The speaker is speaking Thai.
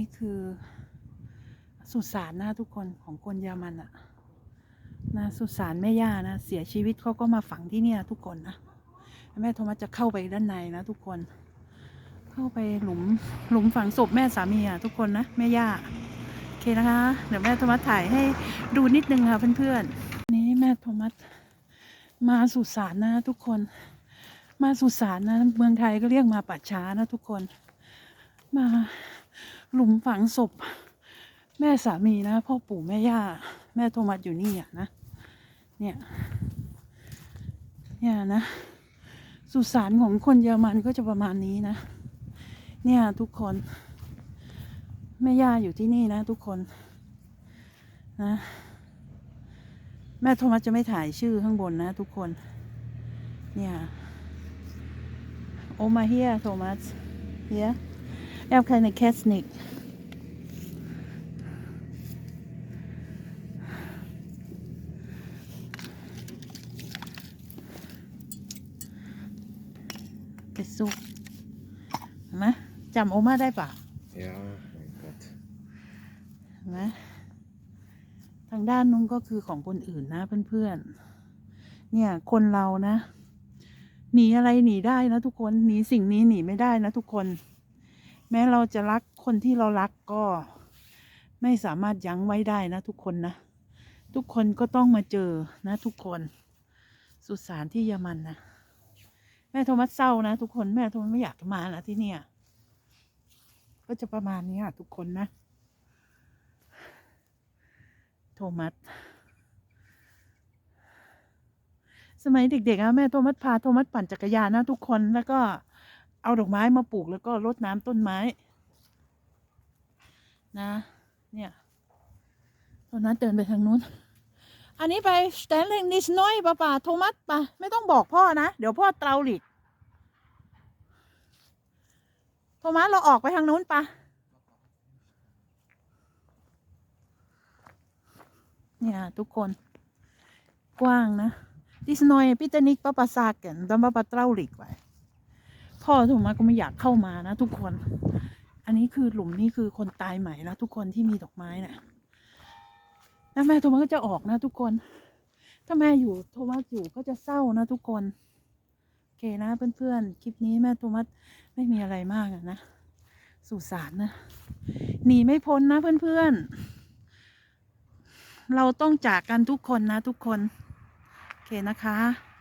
นี่คือสุสานนะทุกคนของคนเยอรมันอะนะสุสานแม่ย่านะเสียชีวิตเขาก็มาฝังที่เนี่ยทุกคนนะแม่โทมัสจะเข้าไปด้านในนะทุกคน เข้าไปหลุมหลุมฝังศพแม่สามีอะทุกคนนะแม่ย่าโอเคนะคะ เดี๋ยวแม่โทมัสถ่ายให้ดูนิดนึงค่ะเพื่อนๆนี่แม่โทมัสมาสุสานนะทุกคน มาสุสานนะเมืองไทยก็เรียกมาป่าช้านะทุกคนมา หลุมฝังศพ แม่สามีนะ พ่อปู่แม่ย่า แม่โทมัสอยู่นี่อะนะ เนี่ย เนี่ยนะ สุสานของคนเยอรมันก็จะประมาณนี้นะ เนี่ยทุกคน แม่ย่าอยู่ที่นี่นะ ทุกคน นะ แม่โทมัสจะไม่ถ่ายชื่อข้างบนนะ ทุกคน เนี่ย โอมาเฮียโทมัสเฮีย Jag kan Kesnick. Det så. เห็นไหมจำโอมาได้ปะ Ja, mein Gott. เห็นไหมทางด้านนู้นก็คือของคนอื่นนะเพื่อนๆ เนี่ยคนเรานะ หนีอะไรหนีได้นะทุกคน หนีสิ่งนี้หนีไม่ได้นะทุกคน แม้เราจะรักคนที่เรารักก็ไม่สามารถยั้งไว้ได้นะทุกคนนะ ทุกคนก็ต้องมาเจอนะทุกคน สุสานที่เยอรมันนะ แม่โทมัสเศร้านะ ทุกคนแม่โทมัสไม่อยากมาละที่เนี่ยก็จะประมาณนี้ค่ะทุกคนนะ โทมัสสมัยเด็กๆอะแม่โทมัสพาโทมัสปั่นจักรยานนะทุกคนแล้วก็ เอาดอกไม้มาปลูกแล้วก็รดน้ำต้นไม้ นะ เนี่ยโทมัสเดินไปทางนู้น อันนี้ไปสแตนเลงนิสน้อยป่ะป่าโทมัสป่ะไม่ต้องบอกพ่อนะ เดี๋ยวพ่อเตาหลิกโทมัสเราออกไปทางนู้นป่ะเนี่ยทุกคน กว้างนะดิสนอยพิตนิกปะปะซากันดัมปะปะเต้าหลิกไว้ พ่อโทมัสก็ไม่อยากเข้ามานะทุกคน อันนี้คือหลุมนี่คือคนตายใหม่นะทุกคนที่มีดอกไม้นะ่ะแล้วแม่โทมัสก็จะออกนะทุกคน ถ้าแม่อยู่โทมัสอยู่ก็จะเศร้านะทุกคนโอเคนะเพื่อนๆ คลิปนี้แม่โทมัสไม่มีอะไรมากนะสุสานนะ หนีไม่พ้นนะเพื่อนๆ เราต้องจากกันทุกคนนะทุกคน โอเคนะคะ